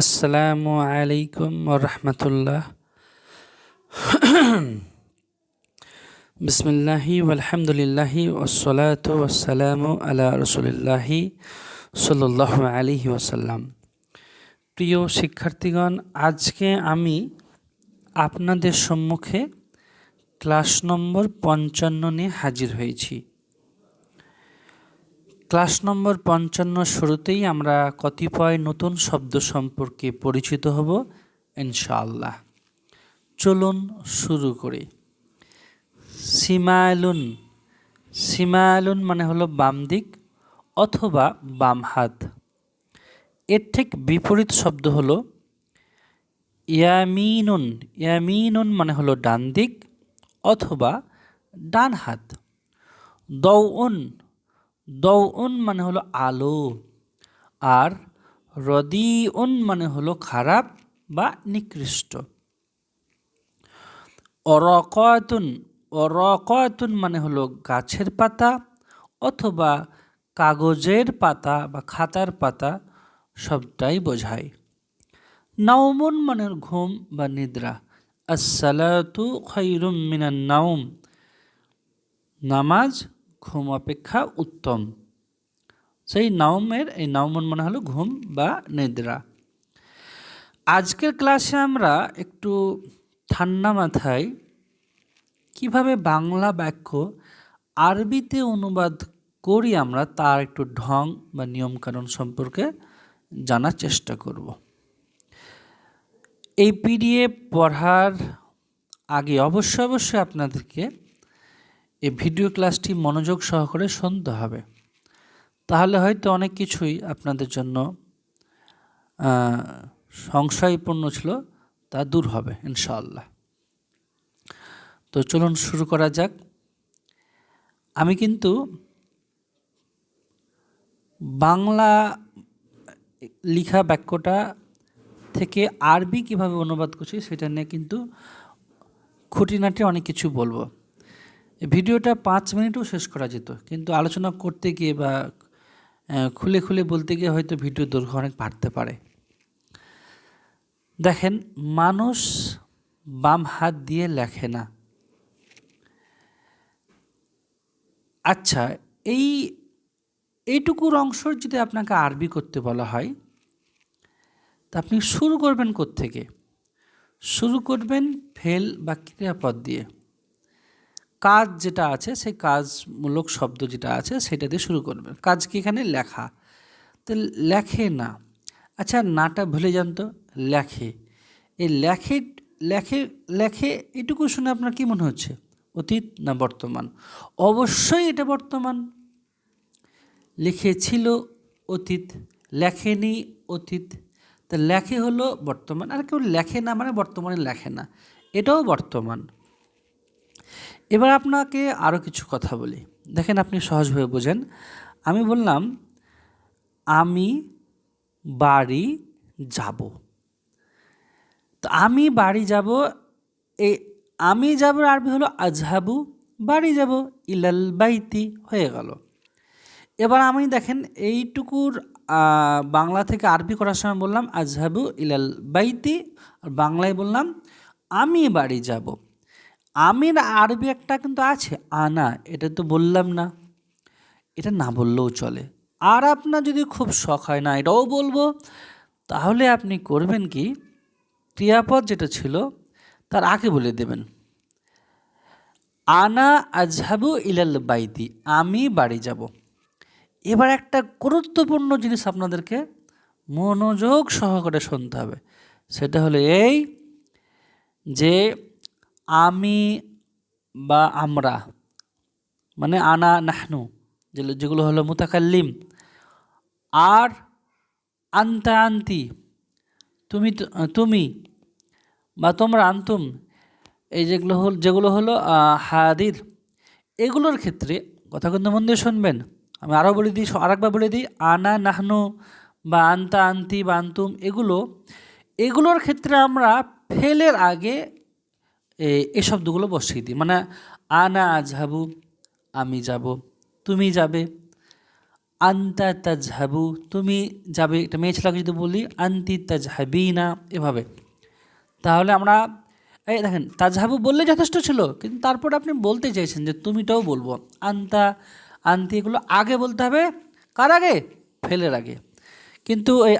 আসসালামু আলাইকুম রহমতুল্লাহ। বিসমিল্লাহি আলহামদুলিল্লাহি ওসলাত ওসালামু আলা রসুলিল্লাহি সাল্লাহ আলিহি ওসাল্লাম প্রিয় শিক্ষার্থীগণ, আজকে আমি আপনাদের সম্মুখে ক্লাস নম্বর পঞ্চান্ন নিয়ে হাজির হয়েছি। ক্লাস নম্বর পঞ্চান্ন শুরুতেই আমরা কতিপয় নতুন শব্দ সম্পর্কে পরিচিত হব, ইনশাআল্লাহ। চলুন শুরু করি। সিমায়লুন সিমায়লুন মানে হলো বাম দিক অথবা বাম হাত। এর ঠিক বিপরীত শব্দ হলো ইয়ামিনুন। ইয়ামিনুন মানে হলো ডান দিক অথবা ডান হাত। দৌউন দৌউন মানে হলো আলো, আর রদিউন মানে হলো খারাপ বা নিকৃষ্ট। অরকয়াতুন অরকয়াতুন মানে হলো গাছের পাতা অথবা কাগজের পাতা বা খাতার পাতা সবটাই বোঝায়। নাওমুন মানে ঘুম বা নিদ্রা। আসসালাতু খৈরুম মিনান নাউম নামাজ ঘুম অপেক্ষা উত্তম। সেই নাউমের এই নাউমন মনে হলো ঘুম বা নিদ্রা। আজকের ক্লাসে আমরা একটু ঠান্ডা মাথায় কীভাবে বাংলা বাক্য আরবিতে অনুবাদ করি আমরা তার একটু ঢং বা নিয়মকানুন সম্পর্কে জানার চেষ্টা করব। এই পিডিএফ পড়ার আগে অবশ্যই অবশ্যই আপনাদেরকে এই ভিডিও ক্লাসটি মনোযোগ সহকারে শুনতে হবে। তাহলে হয়তো অনেক কিছুই আপনাদের জন্য সংশয়পূর্ণ ছিল, তা দূর হবে, ইনশাআল্লাহ। তো চলুন শুরু করা যাক। আমি কিন্তু বাংলা লিখা বাক্যটা থেকে আরবি কীভাবে অনুবাদ করছি, সেটা নিয়ে কিন্তু খুঁটিনাটি অনেক কিছু বলব। ভিডিওটা পাঁচ মিনিটও শেষ করা যেত। কিন্তু আলোচনা করতে গিয়ে বা খুলে খুলে বলতে গিয়ে হয়তো ভিডিও দৈর্ঘ্য অনেক বাড়তে পারে। দেখেন, মানুষ বাম হাত দিয়ে লেখে না। আচ্ছা এই, এইটুকুর অংশ যদি আপনাকে আরবি করতে বলা হয়, তা আপনি শুরু করবেন থেকে শুরু করবেন ফেল বা ক্রিয়াপদ দিয়ে। কাজ যেটা আছে, সেই কাজমূলক শব্দ যেটা আছে, সেটা দিয়ে শুরু করবেন কাজ কি এখানে? লেখা। তো লেখে না। আচ্ছা নাটা ভুলে যান তো। লেখে। এই লেখে লেখে লেখে এটুকু শুনে আপনার কী মনে হচ্ছে? অতীত না বর্তমান? অবশ্যই এটা বর্তমান। লিখেছিল অতীত, লেখেনি অতীত। তা লেখে হলো বর্তমান। আর কেউ লেখে না মানে বর্তমানে লেখে না। এটাও বর্তমান। এবার আপনাকে আরও কিছু কথা বলি। দেখেন আপনি সহজভাবে বোঝেন। আমি বললাম, আমি বাড়ি যাব। তো আমি বাড়ি যাব এই আমি যাব আরবি হলো আজহাবু, বাড়ি যাব ইলাল বাইতি হয়ে গেল। এবার আমি দেখেন এইটুকুর বাংলা থেকে আরবি করার সময় বললাম আজহাবু ইলাল বাইতি, আর বাংলায় বললাম আমি বাড়ি যাব। আমির আরবি একটা কিন্তু আছে, আনা, এটা তো বললাম না। এটা না বললেও চলে। আর আপনার যদি খুব শখ হয় না, এটাও বলব। তাহলে আপনি করবেন কি, ক্রিয়াপদ যেটা ছিল, তার আগে বলে দেবেন। আনা আজহাবু ইলাল বাইদি আমি বাড়ি যাব। এবার একটা গুরুত্বপূর্ণ জিনিস আপনাদেরকে মনোযোগ সহকারে শুনতে হবে। সেটা হলো এই যে আমি বা আমরা মানে আনা নাহনু, যেগুলো হলো মুতাকাল্লিম। আর আন্তা আন্তি, তুমি তুমি বা তোমরা আন্তুম। এই যেগুলো হল যেগুলো হলো হাদির। এগুলোর ক্ষেত্রে কথা কিন্তু মন দিয়ে শুনবেন। আমি আরও বলে দিই, আরেকবার বলে দিই, আনা নাহনু বা আন্তা আন্তি বা আন্তুম, এগুলো এগুলোর ক্ষেত্রে আমরা ফেলের আগে এই শব্দগুলো বসিয়ে দিই। মানে আনা আজহাবু, আমি যাব, তুমি যাবে। আন্তা তাজহাবু, তুমি যাবে। এটা মেয়ে ছেলেকে যদি বলি, আন্তি তাজহাবি না এভাবে। তাহলে আমরা, এই দেখেন, তাজহাবু বললে যথেষ্ট ছিল, কিন্তু তারপর আপনি বলতে চাইছেন যে তুমিটাও বলব। আন্তা, আন্তি এগুলো আগে বলতে হবে, কার আগে? ফেলের আগে। কিন্তু এই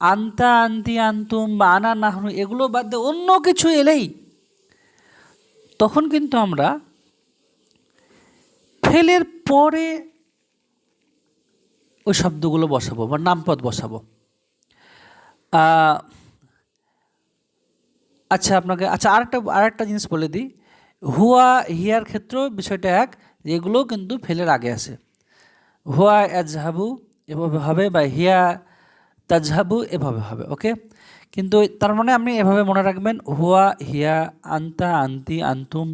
আন্তা, আন্তি, আন্তুম বা আনা, নাহনু, এগুলো বাদ দিয়ে অন্য কিছু এলেই তখন কিন্তু আমরা ফেলের পরে ওই শব্দগুলো বসাবো বা নামপদ বসাবো। আচ্ছা আপনাকে আচ্ছা আরেকটা আরেকটা জিনিস বলে দিই। হুয়া, হিয়ার ক্ষেত্রেও বিষয়টা এক, যে এগুলোও কিন্তু ফেলের আগে আসে। হুয়া এজহাবু এভাবে হবে বা হিয়া, তাজহাবু, এভাবে হবে, ওকে? কিন্তু তার মানে আপনি এভাবে মনে রাখবেন, হুয়া, হিয়া, আন্তা, আন্তি, আন্তুম,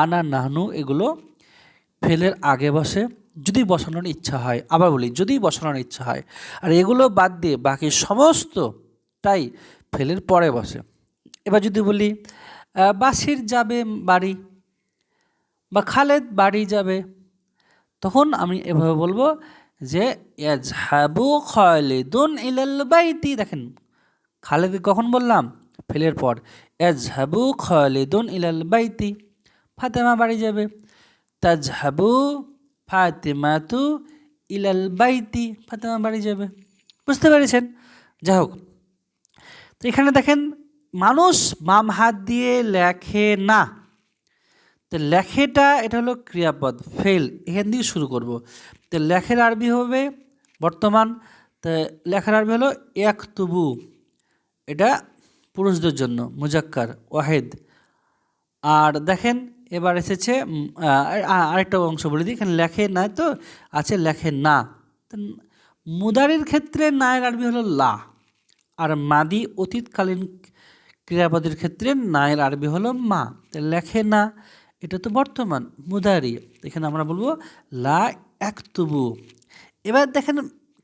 আনা, নাহনু এগুলো ফেলের আগে বসে, যদি বসানোর ইচ্ছা হয়, আবার বলি, যদি বসানোর ইচ্ছা হয়, আর এগুলো বাদ দিয়ে বাকি সমস্তটাই ফেলের পরে বসে। এবার যদি বলি বাসির যাবে বাড়ি বা খালেদ বাড়ি যাবে, তখন আমি এভাবে বলব যে, ইয়াজহাবু খালিদুন ইলাল বাইতি। দেখেন খালেদ কখন বললাম? ফেলের পর। ইয়াজহাবু খালিদুন ইলাল বাইতি, ফাতেমা বাড়ি যাবে। তাজহাবু ফাতেমাতু ইলাল বাইতি, ফাতেমা বাড়ি যাবে। বুঝতে পেরেছেন? যাই হোক, তো এখানে দেখেন, মানুষ বাম হাত দিয়ে লেখে না। তো লেখেটা, এটা হলো ক্রিয়াপদ, ফেল, এখান দিয়ে শুরু করব। তো লেখের আরবি হবে বর্তমান, তো লেখার আরবি হলো এক তুবু এটা পুরুষদের জন্য, মুজাক্কার, ওয়াহেদ। আর দেখেন, এবার এসেছে আরেকটা অংশ বলে দিই, এখানে লেখে না তো, আছে লেখে না। মুদারির ক্ষেত্রে নায়ের আরবি হলো লা, আর মাদি অতীতকালীন ক্রিয়াপদের ক্ষেত্রে নায়ের আরবি হলো মা। লেখে না, এটা তো বর্তমান, মুদারি। এখানে আমরা বলব লা একতুবু। এবার দেখেন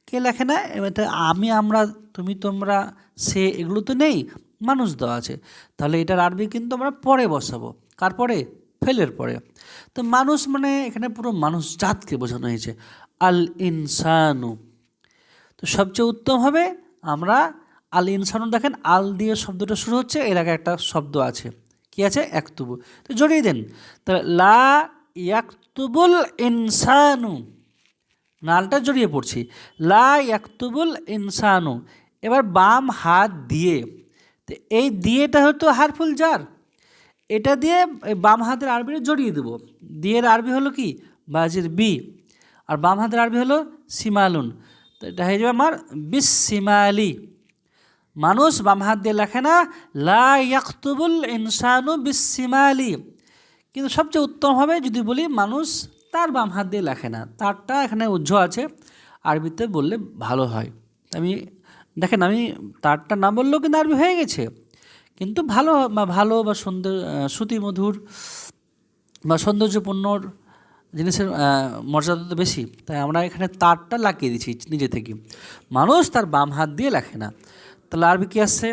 কে লেখে না? তো আমি, আমরা, তুমি, তোমরা, সে, এগুলো তো নেই, মানুষ দেওয়া আছে। তাহলে এটার আরবি কিন্তু আমরা পরে বসাবো। কার পরে ফেলের পরে। তো মানুষ মানে এখানে পুরো মানুষ জাতকে বোঝানো হয়েছে। আল ইনসানু। তো সবচেয়ে উত্তম হবে, আমরা আল ইনসানু দেখেন, আল দিয়ে শব্দটা শুরু হচ্ছে, এর আগে একটা শব্দ আছে। কি আছে? একতুবু। তো জড়িয়ে দেন। তাহলে লা ইয়াকতুবুল ইনসানু। নালটা জড়িয়ে পড়ছি। লা ইয়াকতুবুল ইনসানু। এবার বাম হাত দিয়ে। তো এই দিয়েটা হতো হারফুল জার। এটা দিয়ে বাম হাতের আরবিটা জড়িয়ে দেবো। দিয়ের আরবি হলো কি? বাজির বি। আর বাম হাতের আরবি হলো সিমালুন। তো এটা হয়ে যাবে আমার বিস সিমালি মানুষ বাম হাত দিয়ে লেখে না, লা ইয়াকতুবুল ইনসানু বিস সিমালি কিন্তু সবচেয়ে উত্তম হবে যদি বলি মানুষ তার বাম হাত দিয়ে লেখে না। তারটা এখানে উজ্জ্ব আছে। আরবিতে বললে ভালো হয়। আমি, দেখেন, আমি তারটা না বললেও কিন্তু আরবি হয়ে গেছে। কিন্তু ভালো, বা ভালো, বা সুন্দর শ্রুতিমধুর বা সৌন্দর্যপূর্ণর জিনিসের মর্যাদা তো বেশি। তাই আমরা এখানে তারটা লাগিয়ে দিচ্ছি নিজে থেকে। মানুষ তার বাম হাত দিয়ে লেখে না। তাহলে আরবি কি আসছে?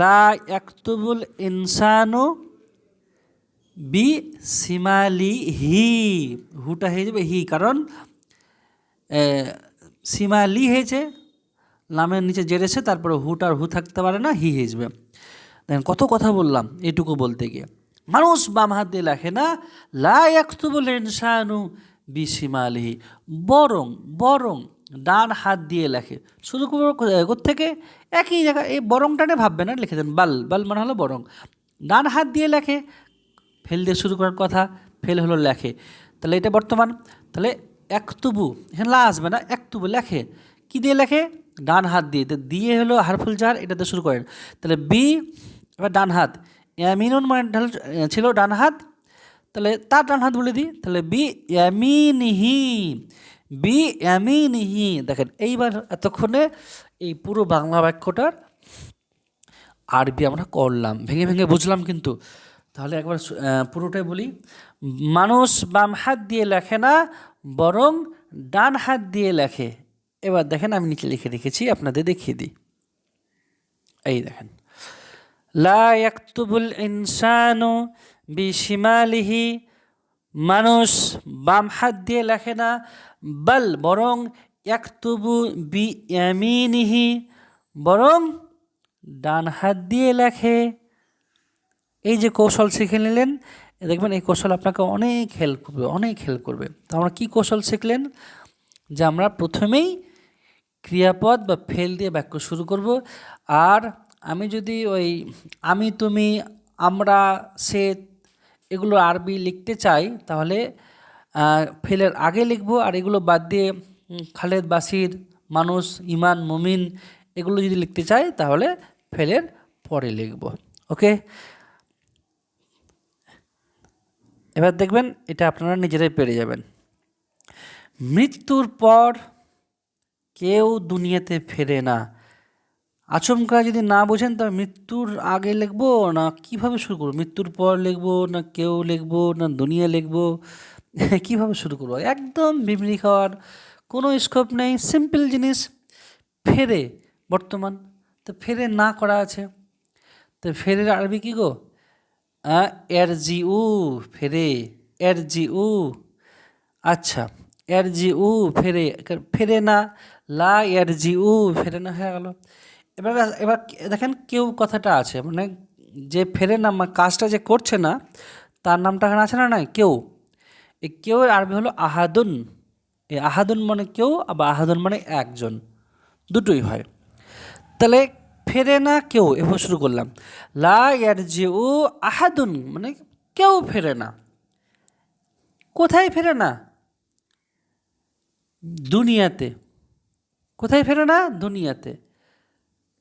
লা একতুবুল ইনসানু বি সিমালি হি, হুটা হয়ে যাবে হি, কারণ সিমালি হয়েছে লামের নিচে জেরেছে, তারপরে হুটার হু থাকতে পারে না, হি হয়ে যাবে। দেখেন কত কথা বললাম এটুকু বলতে গিয়ে। মানুষ বাম হাত দিয়ে লেখে না, লা ইয়াকতুবুল ইনসানু বি সিমালিহি বরং বরং ডান হাত দিয়ে লেখে। শুধু থেকে একই জায়গায় এই বরংটানে ভাববে না, লিখে দেন বাল বাল মানে হলো বরং। ডান হাত দিয়ে লেখে ফেল দিয়ে শুরু করার কথা, ফেল হলো লেখে। তাহলে এটা বর্তমান, তাহলে একতুবু, এখানে লা আসবে না, একতুবু লেখে। কি দিয়ে লেখে? ডান হাত দিয়ে। তো দিয়ে হলো হারফুল জার এটাতে শুরু করেন। তাহলে বি, এবার ডান হাত। ইয়ামিনুন মানে ছিল ডান হাত। তাহলে তার ডান হাত বলে দিই। তাহলে বি ইয়ামিনিহি বি ইয়ামিনিহি। দেখেন, এইবার এতক্ষণে এই পুরো বাংলা বাক্যটার আরবি আমরা করলাম। ভেঙে ভেঙে বুঝলাম কিন্তু। তাহলে একবার পুরোটাই বলি। মানুষ বাম হাত দিয়ে লেখে না, বরং ডান হাত দিয়ে লেখে। এবার দেখেন আমি নিচে লিখে রেখেছি, আপনাদের দেখিয়ে দিই। এই দেখেন। লা ইনসানু বিশিমালিহি, মানুষ বাম হাত দিয়ে লেখে না, বল বরং ইয়াকতুবু বি ইয়ামিনিহি বরং ডান হাত দিয়ে লেখে। এই যে কৌশল শিখে নিলেন, দেখবেন এই কৌশল আপনাকে অনেক হেল্প করবে, অনেক হেল্প করবে। তো আমরা কী কৌশল শিখলেন? যে আমরা প্রথমেই ক্রিয়াপদ বা ফেল দিয়ে বাক্য শুরু করব। আর আমি যদি ওই আমি, তুমি, আমরা, সে, এগুলো আরবি লিখতে চাই, তাহলে ফেলের আগে লিখব। আর এগুলো বাদ দিয়ে খালেদ, বাসির, মানুষ, ইমান, মুমিন, এগুলো যদি লিখতে চাই, তাহলে ফেলের পরে লিখব। ওকে এবার দেখবেন এটা আপনারা নিজেরাই পেরে যাবেন। মৃত্যুর পর কেউ দুনিয়াতে ফেরে না। আচমকা যদি না বোঝেন তবে মৃত্যুর আগে লিখব না কীভাবে শুরু করব? মৃত্যুর পর লিখব না কেউ লিখব না দুনিয়া লিখব? কীভাবে শুরু করব? একদম বিবরি খাওয়ার কোনো স্কোপ নেই। সিম্পল জিনিস। ফেরে, বর্তমান। তো ফেরে না করা আছে। তো ফেরের আরবি কি গো? এর জি উ ফেরে এর জি উ আচ্ছা এর জি উ ফেরে ফেরে না, লা এর জি উ ফেরে না হয়ে গেল। এবার এবার দেখেন কেউ কথাটা আছে মানে যে ফেরে না মানে কাজটা যে করছে না, তার নামটা এখানে আছে না না কেউ। এই কেউ আরবি হলো আহাদুন। এই আহাদুন মানে কেউ, আবার আহাদুন মানে একজন। দুটোই হয়। তাহলে ফেরে না কেউ এভাবে শুরু করলাম। লা যে ও আহাদুন মানে কেউ ফেরে না। কোথায় ফেরে না? দুনিয়াতে। কোথায় ফেরে না? দুনিয়াতে।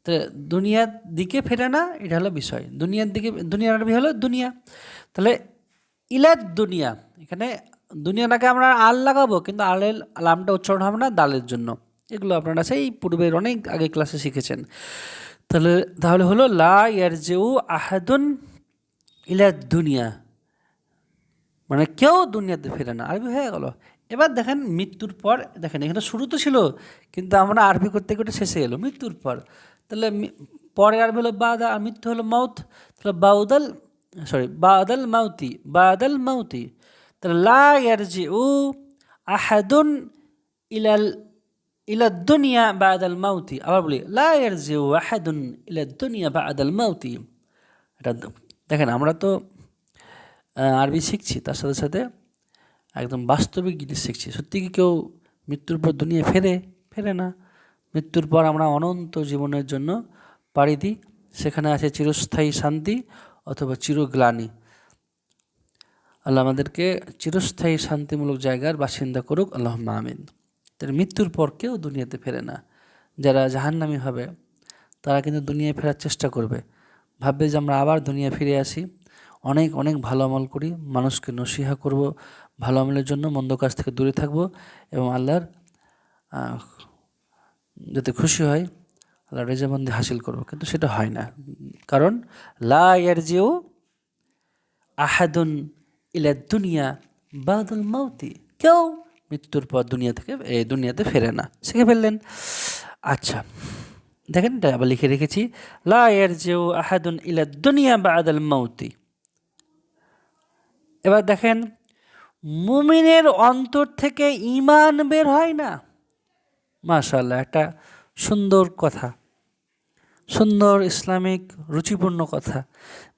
তো দুনিয়ার দিকে ফেরে না, এটা হলো বিষয়। দুনিয়ার দিকে, দুনিয়ার আরবি হলো দুনিয়া। তাহলে ইলাদ দুনিয়া, এখানে দুনিয়াটাকে আমরা আল লাগাবো, কিন্তু আলের আলামটা উচ্চারণ হবে না, দালের জন্য। এগুলো আপনারা সেই পূর্বের অনেক আগে ক্লাসে শিখেছেন। তাহলে তাহলে হলো, লা আহাদুন ইলা দুনিয়া। মানে কেউ দুনিয়াতে ফেরে না। আরবি হয়ে গেল। এবার দেখেন মৃত্যুর পর, দেখেন এখানে শুরু তো ছিল, কিন্তু আমরা আরবি করতে করতে শেষে এলো মৃত্যুর পর। তাহলে পরে আরবি হলো বাদা, আর মৃত্যু হলো মাউত। তাহলে বাউদাল সরি বাদাল মাউতি বাদাল মাউতি। তাহলে লা ইয়ারজি উ আহাদুন ইলাল ইলা দুনিয়া বাদাল মাউতি। আবার বলি, লা ইয়ারজি উ আহাদুন ইলা দুনিয়া বাদাল মাউতি। এটা দেখেন, আমরা তো আরবি শিখছি, তার সাথে সাথে একদম বাস্তবিক জিনিস শিখছি। সত্যি কি কেউ মৃত্যুর পর দুনিয়া ফেরে? ফেরে না। মৃত্যুর পর আমরা অনন্ত জীবনের জন্য পাড়ি দিই। সেখানে আছে চিরস্থায়ী শান্তি অথবা চিরগ্লানি। আল্লাহ আমাদেরকে চিরস্থায়ী শান্তিমূলক জায়গার বাসিন্দা করুক। আল্লাহ আমিন। তাহলে মৃত্যুর পর কেউ দুনিয়াতে ফেরে না। যারা জাহান্নামি হবে, তারা কিন্তু দুনিয়ায় ফেরার চেষ্টা করবে। ভাববে যে আমরা আবার দুনিয়া ফিরে আসি। অনেক অনেক ভালো আমল করি, মানুষকে নসিহা করব, ভালো আমলের জন্য মন্দ কাজ থেকে দূরে থাকব এবং আল্লাহর যাতে খুশি হয় আল্লাহ রেজাবন্দি হাসিল করব। কিন্তু সেটা হয় না। কারণ, লা ইয়ারজিউ আহাদুন ইলা দুনিয়া বাদুল মাউতি। কেউ মৃত্যুর পর দুনিয়া থেকে দুনিয়াতে ফেরে না। শিখে ফেললেন। আচ্ছা দেখেন এটা আবার লিখে রেখেছি। লা ইয়ারজিউ আহাদুন ইলা দুনিয়া বাদাল মাউতি। এবার দেখেন, মুমিনের অন্তর থেকে ইমান বের হয় না। মাশাল্লাহ একটা সুন্দর কথা। সুন্দর ইসলামিক, রুচিপূর্ণ কথা।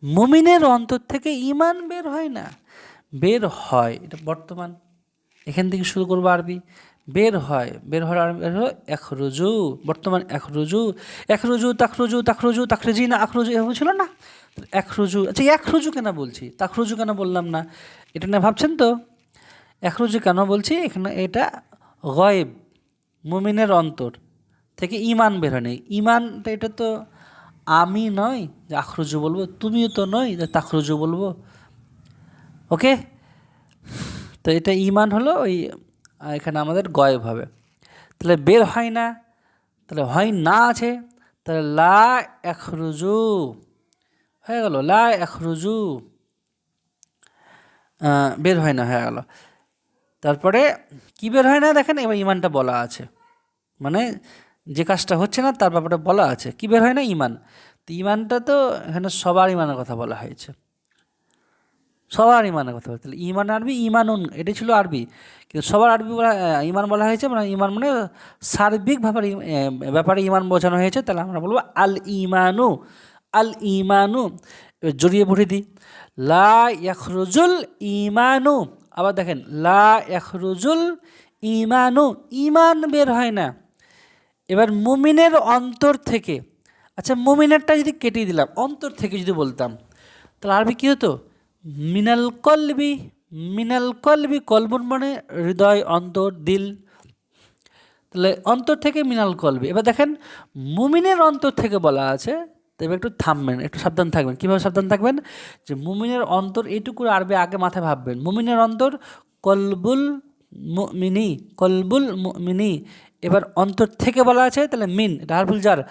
মুমিনের অন্তর থেকে ইমান বের হয় না। বের হয়, এটা বর্তমান এখান থেকে শুরু করব আরবি। বের হয়, বের হওয়ার আরবি হলো এক রুজু বর্তমান এক রুজু এক রুজু তাকরুজু তাকরুজু তাকরেজি না আখরুজু, এভাবে ছিল না? এক রুজু আচ্ছা এক রুজু কেন বলছি? তাকরুজু কেন বললাম না? এটা না ভাবছেন তো? এক রুজু কেন বলছি? এখানে এটা গয়েব, মুমিনের অন্তর থেকে ইমান বের হয় নাই। ইমানটা এটা তো আমি নয় যে আখরুজু বলব, তুমিও তো নয় যে তাখরুজু বলব। ওকে? তো এটা ইমান হলো ওই এখানে আমাদের গয়েব হবে। তাহলে বের হয় না, তাহলে হয় না আছে, তাহলে লা এখরুজু, হয়ে গেল, লা এখরুজু। বের হয় না, হয়ে গেল। তারপরে কি বের হয় না দেখেন, এবার ইমানটা বলা আছে। মানে যে কাজটা হচ্ছে না, তার ব্যাপারে বলা আছে। কি বের হয় না? ইমান। তো ইমানটা তো এখানে সবার ইমানের কথা বলা হয়েছে। সবার ইমানের কথা তাহলে ইমান আরবি ইমানুন এটাই ছিল আরবি। কিন্তু সবার আরবি বলা ইমান বলা হয়েছে মানে ইমান মানে সার্বিক ব্যাপারে ইমান বোঝানো হয়েছে, তাহলে আমরা বলব আল ইমানু আল ইমানু। জড়িয়ে পড়ে দিই। লা ইয়াখরুজুল ইমানু, আবার দেখেন, লা ইয়াখরুজুল ইমানু, ইমান বের হয় না। এবার মুমিনের অন্তর থেকে আচ্ছা মুমিনেরটা যদি কেটে দিলাম, অন্তর থেকে যদি বলতাম, তাহলে আরবি কী হতো? মিনাল কলবি মিনাল কলবি কলবন মানে হৃদয়, অন্তর, দিল। তাহলে অন্তর থেকে মিনাল কলবি। এবার দেখেন, মুমিনের অন্তর থেকে বলা আছে তবে একটু থামবেন, একটু সাবধান থাকবেন। কীভাবে সাবধান থাকবেন? যে মুমিনের অন্তর, এইটুকু আরবে আগে মাথায় ভাববেন। মুমিনের অন্তর, কলবুল মিনি কলবুল মিনি এবার অন্তর থেকে বলা আছে, তাহলে মিন, এটা হারফুল জার।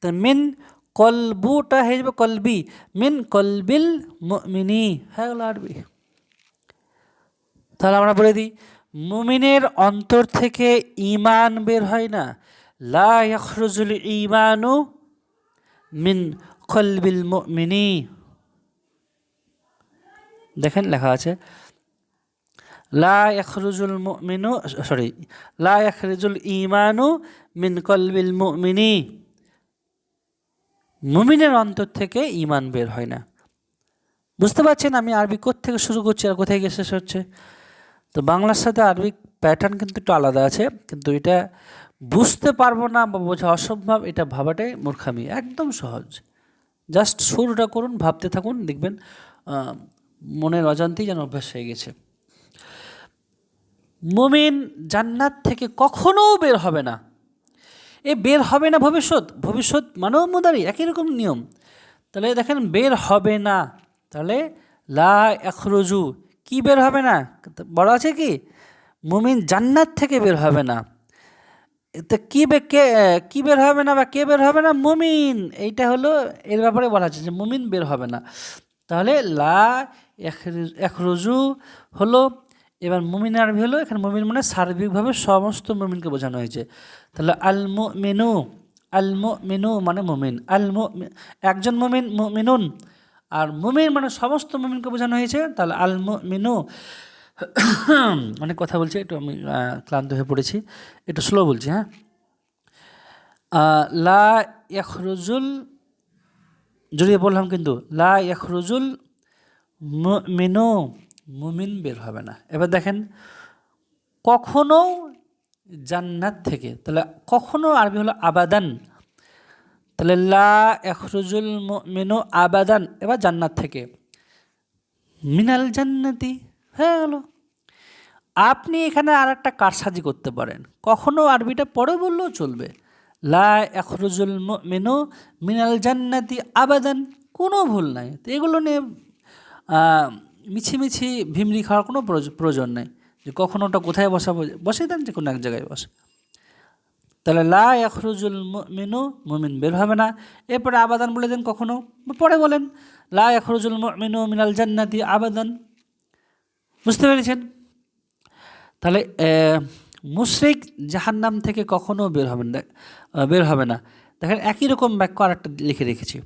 তাহলে মিন কলবুটা হয়ে যাবে কলবি, মিন কলবিল মিনি হ্যাঁ গেলো আরবি। তাহলে আমরা বলে দিই, মুমিনের অন্তর থেকে ইমান বের হয় না। লা ইয়াখরুজুল ইমানু মিন কলবিল মুমিনি। দেখেন, লেখা আছে, লা ইয়াখরুজুল মুমিনু, সরি, লা ইয়াখরুজুল ইমানু মিন কলবিল মুমিনি। মুমিনের অন্তর থেকে ইমান বের হয় না। বুঝতে পারছেন আমি আরবি থেকে শুরু করছি আর কোথায় গিয়ে শেষ হচ্ছে? তো বাংলার সাথে আরবিক প্যাটার্ন কিন্তু একটু আলাদা আছে, কিন্তু এটা বুঝতে পারব না বা বোঝা অসম্ভব, এটা ভাবাটাই মূর্খামি, একদম সহজ। জাস্ট শুরুটা করুন, ভাবতে থাকুন, দেখবেন মনের অজান্তেই যেন অভ্যাস হয়ে গেছে। মুমিন জান্নাত থেকে কখনো বের হবে না। এ বের হবে না ভবিষ্যৎ? ভবিষ্যৎ মানব মুদারি, একই রকম নিয়ম। তাহলে দেখেন, বের হবে না। তাহলে লা এখরজু, কি বের হবে না? বড় আছে কি? মুমিন জান্নাত থেকে বের হবে না। তো কী বে, কে, কী বের হবে না বা কে বের হবে না? মুমিন। এইটা হলো, এর ব্যাপারে বলা আছে যে মুমিন বের হবে না। তাহলে লা এখরি- এখরজু হলো এবার মুমিন আরবি হলো, এখানে মুমিন মানে সার্বিকভাবে সমস্ত মুমিনকে বোঝানো হয়েছে। তাহলে আল মেনু আল মেনু মানে মুমিন আল একজন মুমিন, মুমিনুন, আর মুমিন মানে সমস্ত মুমিনকে বোঝানো হয়েছে। তাহলে আল মেনু অনেক কথা বলছি, একটু আমি ক্লান্ত হয়ে পড়েছি, একটু স্লো বলছি হ্যাঁ? লা ইয়াখরুজুল, জড়িয়ে বললাম কিন্তু, লা ইয়াখরুজুল মিনু মুমিন বের হবে না। এবার দেখেন, কখনো জান্নাত থেকে, তাহলে কখনো আরবি হলো আবাদান, তাহলে লা এখরুজুল মিনু আবাদান, এবার জান্নাত থেকে। মিনাল জান্নাতি, হয়ে গেল। আপনি এখানে আর একটা কারসাজি করতে পারেন। কখনো আরবিটা পরে বললেও চলবে। লা এখরুজুল মেনু মিনাল জান্নাতি আবাদান, কোনো ভুল নাই। তো এগুলো নিয়ে মিছিমিছি ভিমরি খাওয়ার কোনো প্রয়োজ- প্রয়োজন নেই। যে কখনো ওটা কোথায় বসাবো বসে দেন যে কোনো এক জায়গায় বসে। তাহলে লা এখরুজুল মিনু মুমিন বের হবে না। এরপরে আবাদান বলে দেন কখনো। পরে বলেন, লা এখরুজুল মিনু মিনাল জান্নাতি আবাদান। বুঝতে পেরেছেন? তাহলে মুশরিক জাহান্নাম থেকে কখনো বের হবে না বের হবে না। দেখেন একই রকম বাক্য আর একটা লিখে রেখেছি।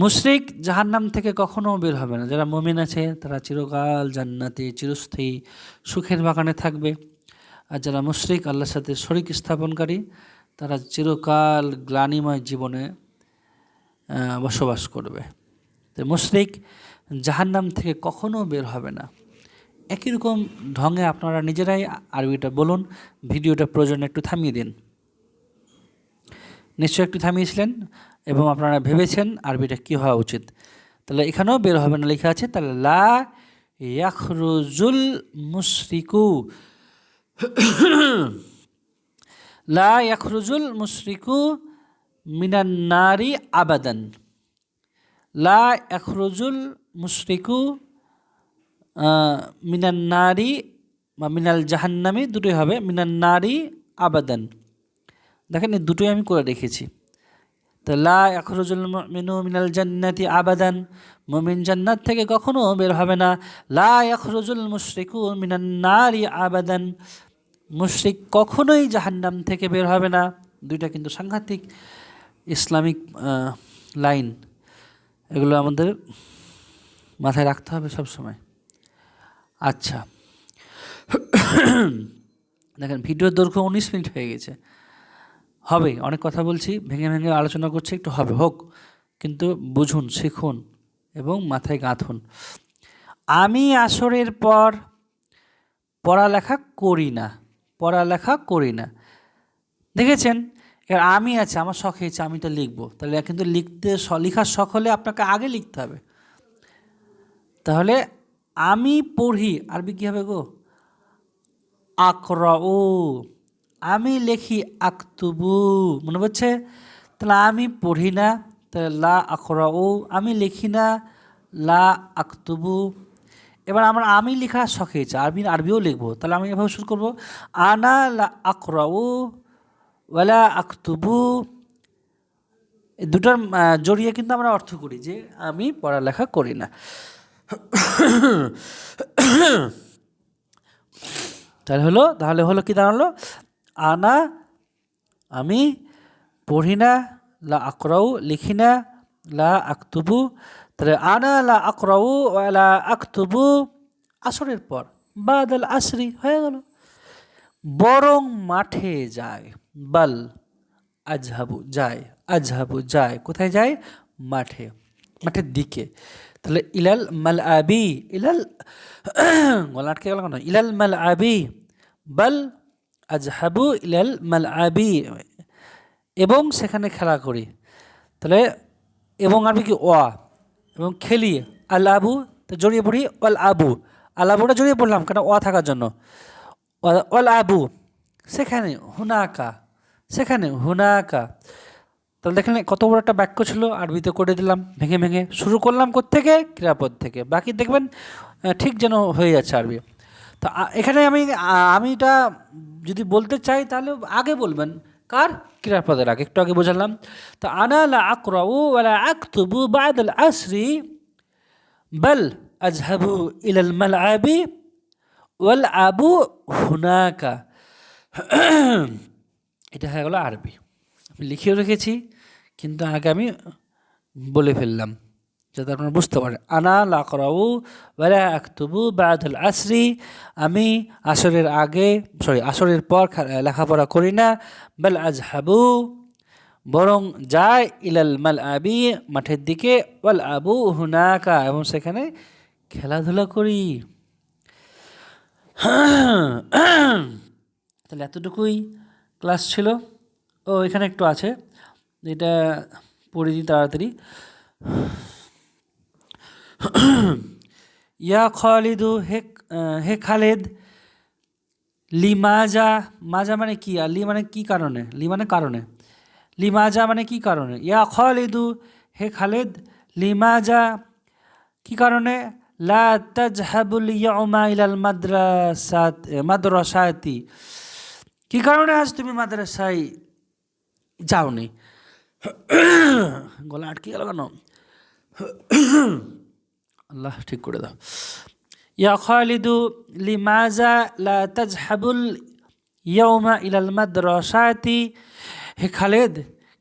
মুশরিক জাহান্নাম থেকে কখনো বের হবে না। যারা মমিন আছে, তারা চিরকাল জান্নাতে, চিরস্থায়ী সুখের বাগানে থাকবে। আর যারা মুশরিক, আল্লাহর সাথে শরিক স্থাপনকারী, তারা চিরকাল গ্লানিময় জীবনে বসবাস করবে। তো মুশরিক জাহান্নাম থেকে কখনো বের হবে না। একই রকম ঢঙে আপনারা নিজেরাই আরবিটা বলুন, ভিডিওটা প্রয়োজনে একটু থামিয়ে দিন। নিশ্চয়ই একটু থামিয়েছিলেন? এবং আপনারা ভেবেছেন আরবিটা কী হওয়া উচিত। তাহলে এখানেও বের হবে না লেখা আছে তাহলে লা ইয়াখরুজুল মুশরিকু। লা ইয়াখরুজুল মুশরিকু মিনান নারি আবাদান। লা ইয়াখরুজুল মুশরিকু আহ, মিনান নারি বা মিনাল জাহান্নামি দুটোই হবে মিনান নারি আবাদান। দেখেন এই দুটোই আমি করে রেখেছি। তো লা এখরুজুল মিনু মিনাল জান্নাতি আবাদান। মুমিন জান্নাত থেকে কখনো বের হবে না। লা এখরুজুল মুশরিকু মিনান নারি আবাদান। মুশরিক কখনোই জাহান্নাম থেকে বের হবে না। দুইটা কিন্তু সাংঘাতিক ইসলামিক লাইন। এগুলো আমাদের মাথায় রাখতে হবে সব সময় আচ্ছা। দেখেন, ভিডিওর দৈর্ঘ্য উনিশ মিনিট হয়ে গেছে। হবে, অনেক কথা বলছি, ভেঙে ভেঙে আলোচনা করছি, একটু হবে, হোক, কিন্তু বুঝুন, শিখুন এবং মাথায় গাঁথুন। আমি আসরের পর পড়ালেখা করি না, পড়ালেখা করি না। দেখেছেন? এবার আমি আছে, আমার শখ হয়েছে, আমি তো লিখব। তাহলে কিন্তু লিখতে লেখার শখ হলে আপনাকে আগে লিখতে হবে। তাহলে আমি পড়ি, আরবি কী হবে গো? আকরাউ আমি লেখি আক্তুবু। মনে পড়ছে? তাহলে আমি পড়ি না, তাহলে লা আকরাউ আমি লিখি না, লা আক্তুবু। এবার আমার আমি লেখা শখ হয়েছে, আরবি, আরবিও লিখব। তাহলে আমি এভাবে শুরু করব। আনা লা আকরাউ ওয়ালা আক্তুবু। দুটার জড়িয়ে কিন্তু আমরা অর্থ করি যে আমি পড়ালেখা করি না। তাহলে হলো তাহলে হলো কি দাঁড়াল? আনা, আমি পড়ি না, লা আকরাউ, লিখি না, লা আক্তুবু। তাহলে আনা, লা আকরাউ লা আক্তুবু, আসরের পর, বাদাল আসরি, হয়ে গেল। বরং মাঠে যায়, বাল আজহাবু যায় আজহাবু যায়, কোথায় যায়? মাঠে, মাঠের দিকে। তাহলে ইলাল মাল আবি, ইলাল গলা আটকে গেল কেন? ইলাল মাল আবি, বাল আজহাবু ইলাল মাল আবি এবং সেখানে খেলা করি। তাহলে এবং আমি কি ওয়া? এবং খেলি। আল আবু, তো জড়িয়ে পড়ি অল আবু। আল আবুটা জড়িয়ে পড়লাম কেন ওয়া থাকার জন্য? অল আবু, সেখানে হুনাকা সেখানে হুনাকা। তাহলে দেখলেন কত বড় একটা বাক্য ছিল, আরবিতে করে দিলাম, ভেঙে ভেঙে। শুরু করলাম থেকে ক্রিয়াপদ থেকে। বাকি দেখবেন ঠিক যেন হয়ে যাচ্ছে আরবি। তো এখানে আমি আমি এটা যদি বলতে চাই তাহলে আগে বলবেন। কার? ক্রিয়াপদের আগে, একটু আগে বোঝালাম। তো আনা লা আকরাউ ওয়ালা আকতুবু বাদাল আসরি বাল আজহাবু ইলাল মালআবি ওয়াল আবু হুনাকা। এটা হয়ে গেল আরবি। আমি লিখেও রেখেছি, কিন্তু আগে আমি বলে ফেললাম। যাতে আপনারা বুঝতে পারেন। আনা লাকরাউ ওয়ালা আক্তুবু বাদাল আসরি। আমি আসরের আগে সরি আসরের পর লেখাপড়া করি না। বাল আজহাবু, বরং যায় ইলাল মাল আবি, মাঠের দিকে, ওয়াল আবু হুনাকা, এবং সেখানে খেলাধুলা করি। তাহলে এতটুকুই ক্লাস ছিল। ও, এখানে একটু আছে। এটা পড়ে দিই তাড়াতাড়ি। ইয়া খালিদু হে হে খালেদ, লিমাজা, মাজা মানে কি? আর লি মানে কি কারণে? লি মানে কারণে। লিমাজা মানে কি কারণে? ইয়া খালিদু হে খালেদ, লিমাজা কি কারণে? লা তাজহাবুল ইয়াউমা ইলাল মাদ্রাসাত মাদ্রাসাতি। কি কারণে আজ তুমি মাদ্রাসায় যাওনি? গলা আটকে গেল কেন? আল্লাহ ঠিক করে দাও। ইয়া খালিদু, লিমাজা লা তাজহাবুল ইয়াউমা ইলাল মাদ্রাসাতি। হে খালেদ,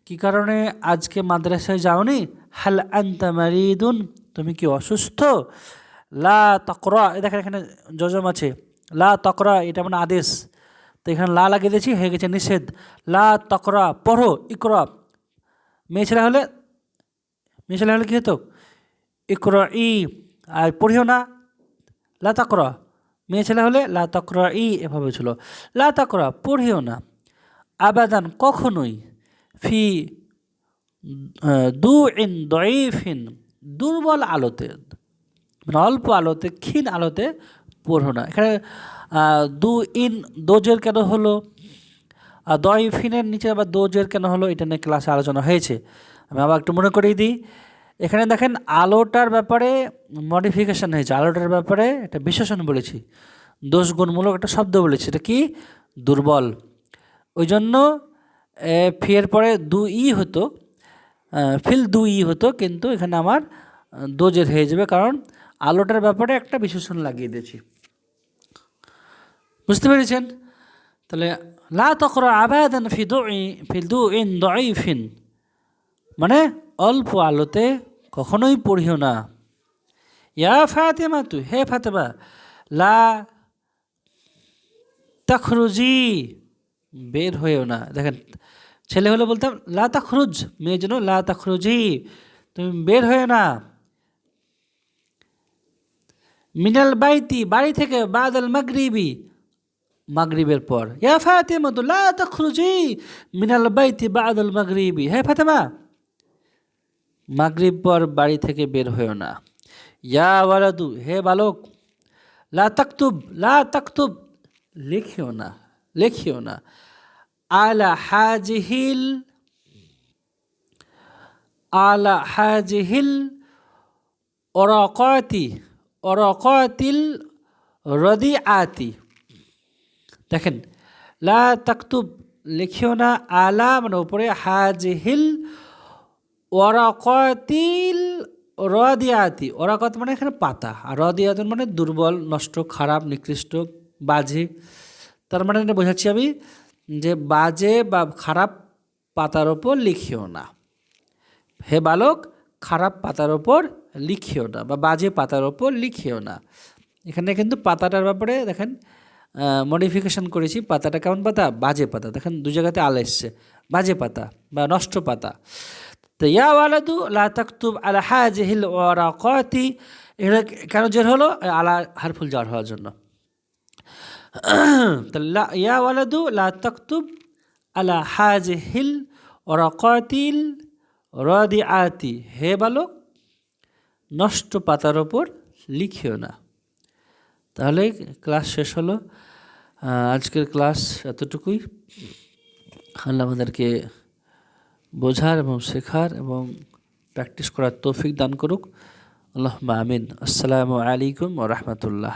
কি কারণে আজকে মাদ্রাসায় যাওনি? হাল আনতা মারিদুন, তুমি কি অসুস্থ? লা তকরা দেখেন এখানে যজম আছে। লা তকরা, এটা মানে আদেশ। তো এখানে লা লাগিয়ে দিয়েছি, হয়ে গেছে নিষেধ। লা তকরা, পড়ো, ইকরা। মেয়ে ছেলে হলে, মেয়ে ছেলে হলে কী হতো? ইকরা ই আর পড়িও না। লা তাকরা, মেয়ে ছেলে হলে লা তাকরা ই এভাবে ছিল। লা তাকরা, পড়িও না। আবাদান, কখনোই। ফি দু ইন দইফিন দুর্বল আলোতে। মানে অল্প আলোতে, ক্ষীণ আলোতে পড়ো না। এখানে দু ইন দোজের কেন হলো? আর দইফিনের নিচে আবার দোজের কেন হলো? এটা নিয়ে ক্লাসে আলোচনা হয়েছে। আমি আবার একটু মনে করিয়ে দিই। এখানে দেখেন আলোটার ব্যাপারে মডিফিকেশন হয়েছে। আলোটার ব্যাপারে একটা বিশেষণ বলেছি। দোষ গুণমূলক একটা শব্দ বলেছি। এটা কি? দুর্বল। ওই জন্য এ, ফিয়ের পরে দু ই হতো। ফিল দু ই হতো কিন্তু এখানে আমার দোজের হয়ে যাবে কারণ আলোটার ব্যাপারে একটা বিশেষণ লাগিয়ে দিয়েছি। বুঝতে পেরেছেন? তাহলে লা তকর আবাদান ফি দু ফি দু ইন দইফিন মানে অল্প আলোতে কখনোই পড়িও না। ইয়া ফাতেমা তু হে ফাতেমা, লা তখরুজি, বের হয়েও না। দেখেন, ছেলে হলে বলতাম, লা তাখরুজ, মেয়ে জন্য লা তাখরুজি, তুমি বের হয়ে না। মিনাল বাইতি, বাড়ি থেকে বাদল মাগরিবি, মাগরিবের পর। ইয়া ফাতেমা তু লা তাখরুজি, মিনাল বাইতি, বাদল মাগরিবি। হে ফাতেমা মাগরিব পর বাড়ি থেকে বের হয়েও না। ইয়া ওয়ালাদু, হে বালক, লা তাকতুব লা তাকতুব, লিখিও না লিখিও না। আলা হাজিহিল আলা হাজিহিল অরকাতি অরকাতিল রদি আতি দেখেন, লা তাকতুব লিখিও না, আলা মানে উপরে হাজিহিল ওরাকাতিল রদিয়াতি। ওরাকাত মানে এখানে পাতা। আর রদিয়াতুন মানে দুর্বল, নষ্ট, খারাপ, নিকৃষ্ট, বাজে। তার মানে এটা বোঝাচ্ছি আমি যে বাজে বা খারাপ পাতার ওপর লিখিও না। হে বালক, খারাপ পাতার ওপর লিখিও না বা বাজে পাতার ওপর লিখিও না। এখানে কিন্তু পাতাটার ব্যাপারে দেখেন মডিফিকেশন করেছি। পাতাটা কেমন পাতা? বাজে পাতা। দেখেন, দু জায়গাতে আল এসছে। বাজে পাতা বা নষ্ট পাতা। তো, ইয়া ওয়ালাদু, লা তাকতুব আলা হাজিহিল ওয়ারাকাতি এটা কেন জের হলো? আলা হারফুল জার হওয়ার জন্য। তো ইয়া ওয়ালাদু, লা তাকতুব আলা হাজিহিল ওয়ারাকাতিল রদিআতি হে বালক, নষ্ট পাতার ওপর লিখিও না। তাহলে ক্লাস শেষ হলো। আজকের ক্লাস এতটুকুই। আল্লাহ আমাদেরকে বোঝার এবং শেখার এবং প্র্যাকটিস করার তৌফিক দান করুক। আল্লাহ আমিন। আসসালামু আলাইকুম ও রহমতুল্লাহ।